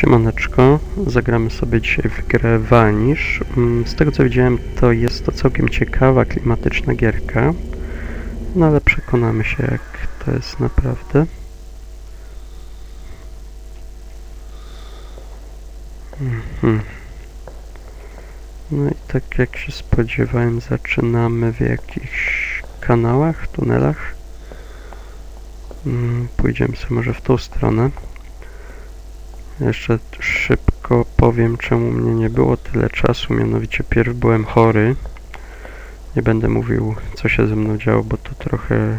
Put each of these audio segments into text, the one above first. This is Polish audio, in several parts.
Siemaneczko, zagramy sobie dzisiaj w grę Vanish. Mm, Z tego co widziałem, to jest to całkiem ciekawa, klimatyczna gierka. No ale przekonamy się, jak to jest naprawdę. Mhm. No i tak jak się spodziewałem, zaczynamy w jakichś kanałach, tunelach. Mm, Pójdziemy sobie może w tą stronę. Jeszcze szybko powiem, czemu mnie nie było tyle czasu. Mianowicie, pierw byłem chory. Nie będę mówił, co się ze mną działo, bo to trochę,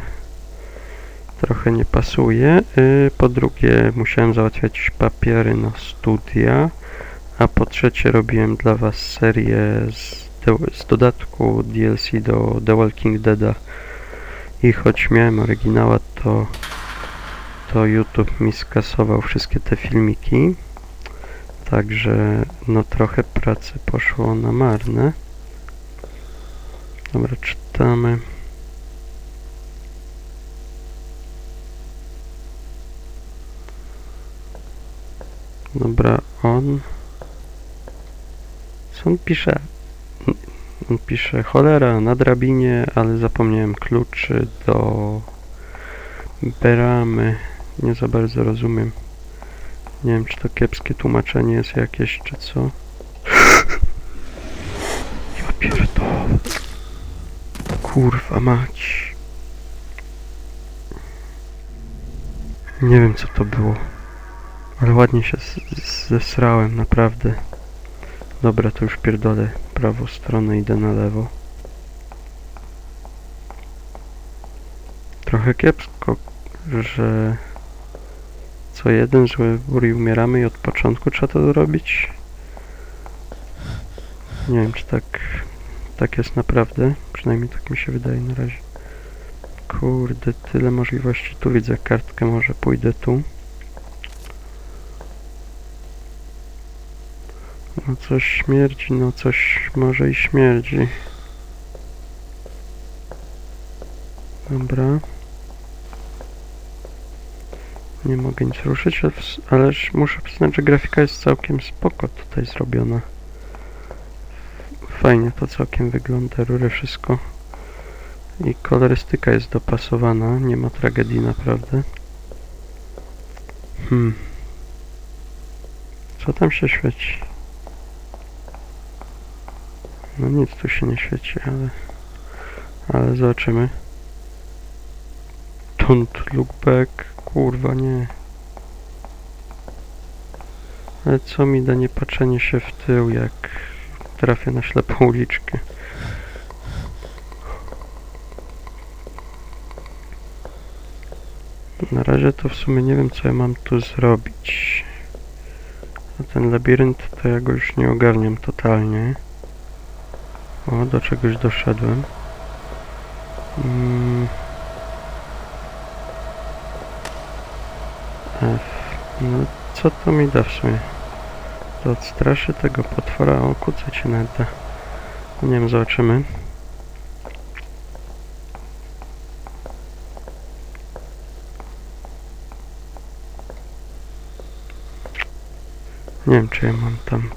trochę nie pasuje. Y, Po drugie, musiałem załatwiać papiery na studia. A po trzecie, robiłem dla Was serię z, z dodatku DLC do The Walking Deada. I choć miałem oryginała, to to YouTube mi skasował wszystkie te filmiki. Także no trochę pracy poszło na marne. Dobra, czytamy. Dobra, on. Co on pisze? On pisze cholera na drabinie, ale zapomniałem kluczy do Beramy. Nie za bardzo rozumiem. Nie wiem, czy to kiepskie tłumaczenie jest jakieś, czy co. Ja. Kurwa mać. Nie wiem, co to było. Ale ładnie się zesrałem, naprawdę. Dobra, to już pierdolę prawą stronę, idę na lewo. Trochę kiepsko, że co jeden zły wybór i umieramy i od początku trzeba to zrobić. Nie wiem, czy tak, tak jest naprawdę. Przynajmniej tak mi się wydaje na razie. Kurde, tyle możliwości. Tu widzę kartkę, może pójdę tu. No coś śmierdzi, no coś może i śmierdzi. Dobra. Nie mogę nic ruszyć, ale muszę przyznać, że grafika jest całkiem spoko tutaj zrobiona. Fajnie to całkiem wygląda, rury, wszystko. I kolorystyka jest dopasowana, nie ma tragedii naprawdę. Hmm. Co tam się świeci? No nic tu się nie świeci, ale... Ale zobaczymy. Don't look back. Kurwa, nie. Ale co mi da niepatrzenie się w tył, jak trafię na ślepą uliczkę? Na razie to w sumie nie wiem, co ja mam tu zrobić. A ten labirynt to ja go już nie ogarniam totalnie. O, do czegoś doszedłem. Mm. No, co to mi da w sumie? To odstraszy tego potwora, o kuca cię nawet da. Nie wiem, zobaczymy. Nie wiem, czy ja mam tam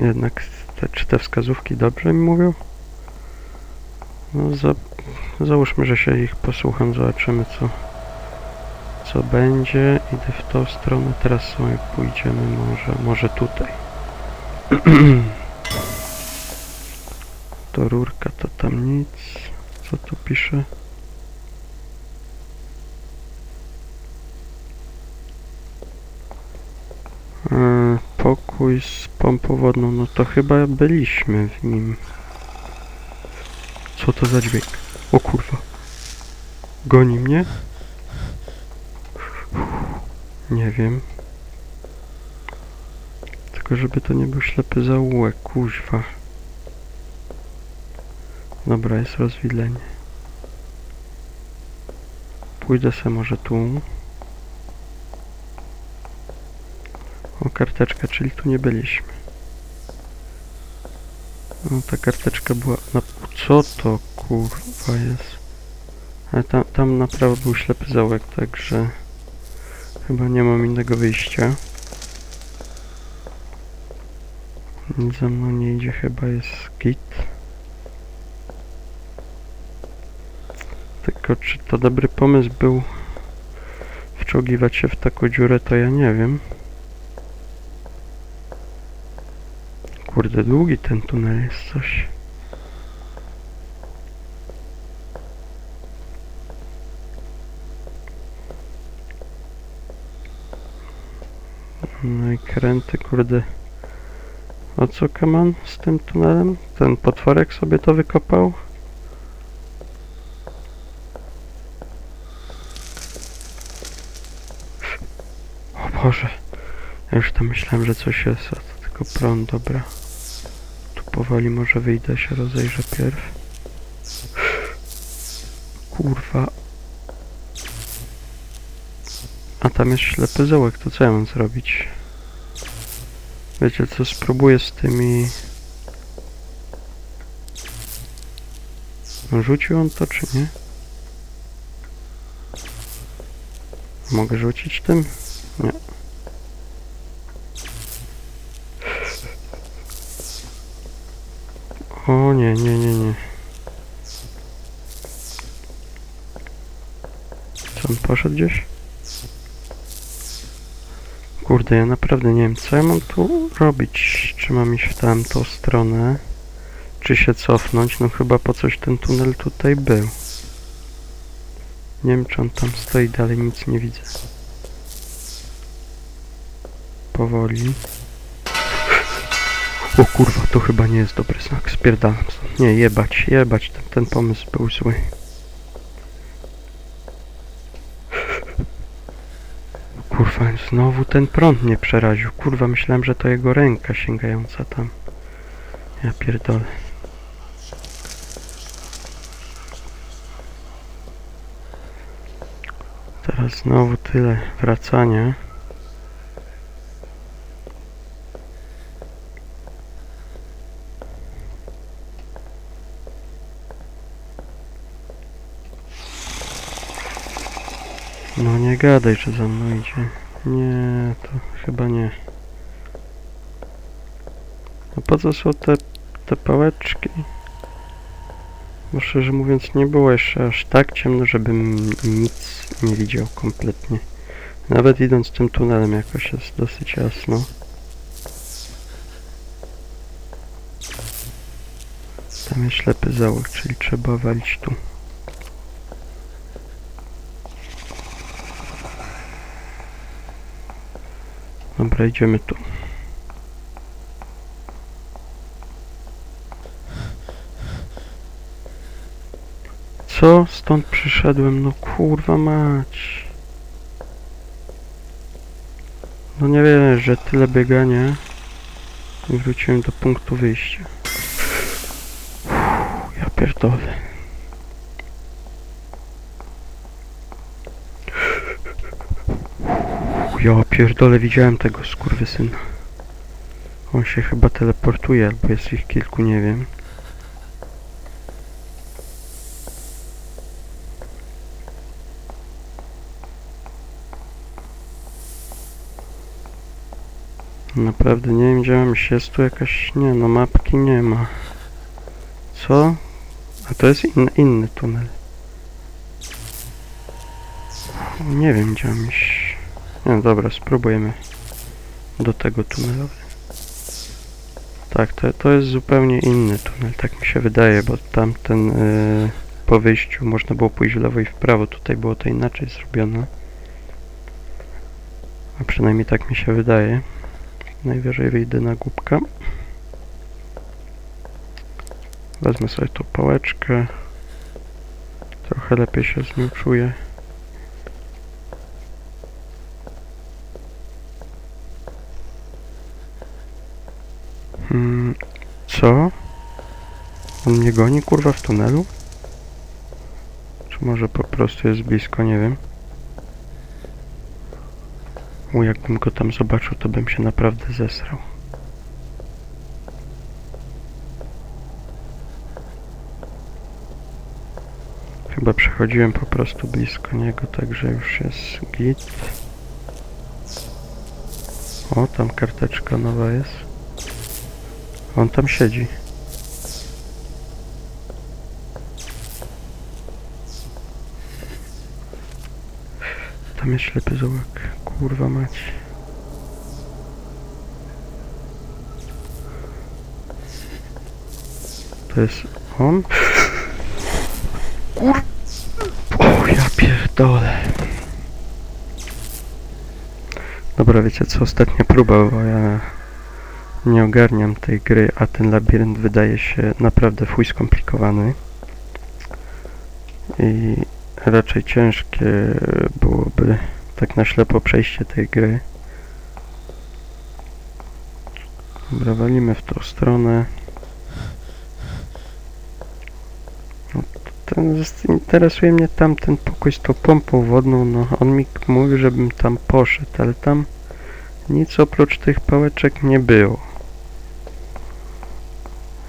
jednak te, czy te wskazówki dobrze mi mówią? No, za, załóżmy, że się ich posłucham, zobaczymy co, co będzie. Idę w tą stronę, teraz sobie pójdziemy może, może tutaj. to rurka, to tam nic. Co tu pisze? E, pokój z pompą wodną, no to chyba byliśmy w nim. Co to za dźwięk? O kurwa. Goni mnie? Nie wiem. Tylko żeby to nie był ślepy zaułek, kuźwa. Dobra, jest rozwidlenie. Pójdę se może tu. O, karteczka, czyli tu nie byliśmy. No, ta karteczka była... Na... Co to kurwa jest? Ale tam, tam prawo był ślepy zaułek, także... Chyba nie mam innego wyjścia. Nic za mną nie idzie, chyba jest git. Tylko czy to dobry pomysł był wczołgiwać się w taką dziurę, to ja nie wiem. Kurde, długi ten tunel jest coś. No i kręty, kurde. O co Kaman z tym tunelem? Ten potworek sobie to wykopał? O Boże. Ja już tam myślałem, że coś jest, a to tylko prąd, dobra. Tu powoli może wyjdę, się rozejrzę pierw. Kurwa. A tam jest ślepy zaułek, to co ja mam zrobić? Wiecie co, spróbuję z tymi... No, Rzucił on to, czy nie? Mogę rzucić tym? Nie. O nie, nie, nie, nie. Co on poszedł gdzieś? Kurde, ja naprawdę nie wiem, co ja mam tu robić. Czy mam iść w tamtą stronę? Czy się cofnąć? No chyba po coś ten tunel tutaj był. Nie wiem, czy on tam stoi dalej, nic nie widzę. Powoli. O kurwa, to chyba nie jest dobry znak, spierdalam. Nie, jebać, jebać, ten, ten pomysł był zły. Kurwa, znowu ten prąd mnie przeraził. Kurwa, myślałem, że to jego ręka sięgająca tam. Ja pierdolę. Teraz znowu tyle wracania. No nie gadaj, że za mną idzie. Nie, to chyba nie. A po co są te, te pałeczki? Bo szczerze mówiąc nie było jeszcze aż tak ciemno, żebym nic nie widział kompletnie. Nawet idąc tym tunelem jakoś jest dosyć jasno. Tam jest ślepy zaułek, czyli trzeba walić tu. Dobra, idziemy tu. Co? Stąd przyszedłem? No kurwa mać. No nie wiem, że tyle biegania i wróciłem do punktu wyjścia. Uff, Ja pierdolę. Ja pierdolę, widziałem tego skurwysyna. On się chyba teleportuje, albo jest ich kilku, nie wiem. Naprawdę nie wiem, gdzie mam iść. Jest tu jakaś... Nie, no mapki nie ma. Co? A to jest in, inny tunel. Nie wiem, gdzie mam iść. No dobra, spróbujemy do tego tunelu. Tak, to, to jest zupełnie inny tunel, tak mi się wydaje, bo tamten yy, po wyjściu można było pójść w lewo i w prawo, tutaj było to inaczej zrobione. A przynajmniej tak mi się wydaje. Najwyżej wyjdę na głupka. Wezmę sobie tą pałeczkę. Trochę lepiej się z nią czuję. Hmm, co? On mnie goni kurwa w tunelu? Czy może po prostu jest blisko, nie wiem. U, jakbym go tam zobaczył, to bym się naprawdę zesrał. Chyba przechodziłem po prostu blisko niego, także już jest git. O, tam karteczka nowa jest. On tam siedzi. Tam jest ślepy zaułek. Kurwa mać. To jest on? Kur... O, ja pierdolę. Dobra, wiecie co? Ostatnia próba, bo ja nie ogarniam tej gry, a ten labirynt wydaje się naprawdę fuj skomplikowany. I raczej ciężkie byłoby tak na ślepo przejście tej gry. Dobra, walimy w tą stronę. No, ten, interesuje mnie tamten pokój z tą pompą wodną, no on mi mówi, żebym tam poszedł, ale tam nic oprócz tych pałeczek nie było.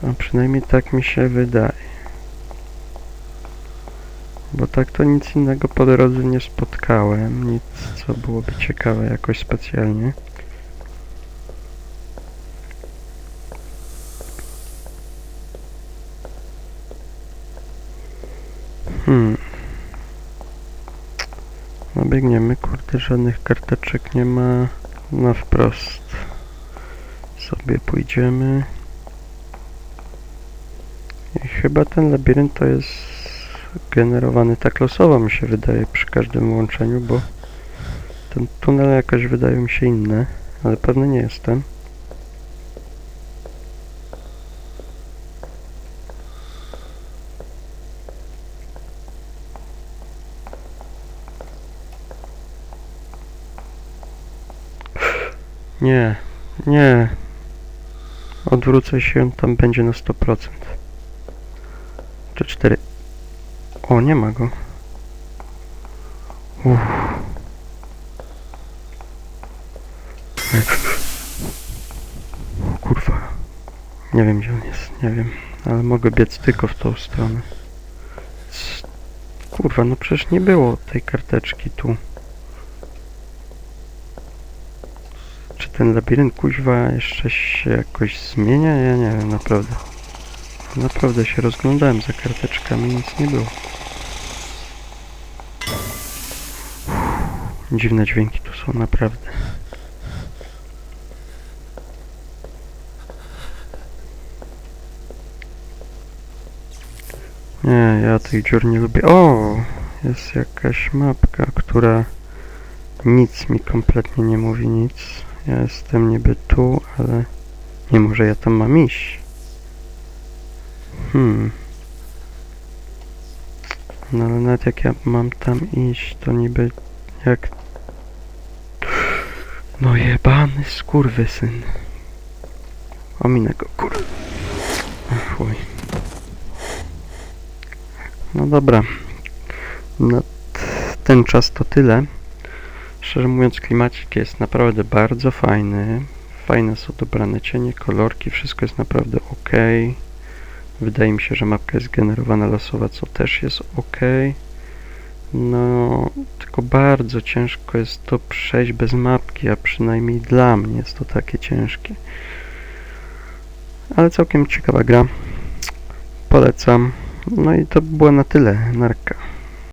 A przynajmniej tak mi się wydaje. Bo tak to nic innego po drodze nie spotkałem, nic co byłoby ciekawe jakoś specjalnie. Hmm. No biegniemy, kurde, żadnych karteczek nie ma. Na wprost sobie pójdziemy. Chyba ten labirynt to jest generowany tak losowo mi się wydaje przy każdym łączeniu, bo ten tunel jakoś wydaje mi się inny, ale pewny nie jestem. Nie, nie. Odwrócę się, tam będzie na 100%. Czy 4. O, nie ma go. Uff. Kurwa. Nie wiem gdzie on jest, nie wiem. Ale mogę biec tylko w tą stronę. Kurwa, no przecież nie było tej karteczki tu. Czy ten labirynt kuźwa jeszcze się jakoś zmienia? Ja nie wiem, naprawdę. Naprawdę się rozglądałem za karteczkami, nic nie było. Dziwne dźwięki tu są, naprawdę. Nie, ja tych dziur nie lubię. O! Jest jakaś mapka, która nic mi kompletnie nie mówi, nic. Ja jestem niby tu, ale nie może ja tam mam iść. Hmm. No ale nawet jak ja mam tam iść, to niby jak... No jebany skurwysyn. Ominę go, kur... Ach, chuj. No dobra. Na t- ten czas to tyle. Szczerze mówiąc, klimacik jest naprawdę bardzo fajny. Fajne są dobrane cienie, kolorki, wszystko jest naprawdę ok. Wydaje mi się, że mapka jest generowana losowa, co też jest ok. No, tylko bardzo ciężko jest to przejść bez mapki, a przynajmniej dla mnie jest to takie ciężkie. Ale całkiem ciekawa gra. Polecam. No i to było na tyle. Narka.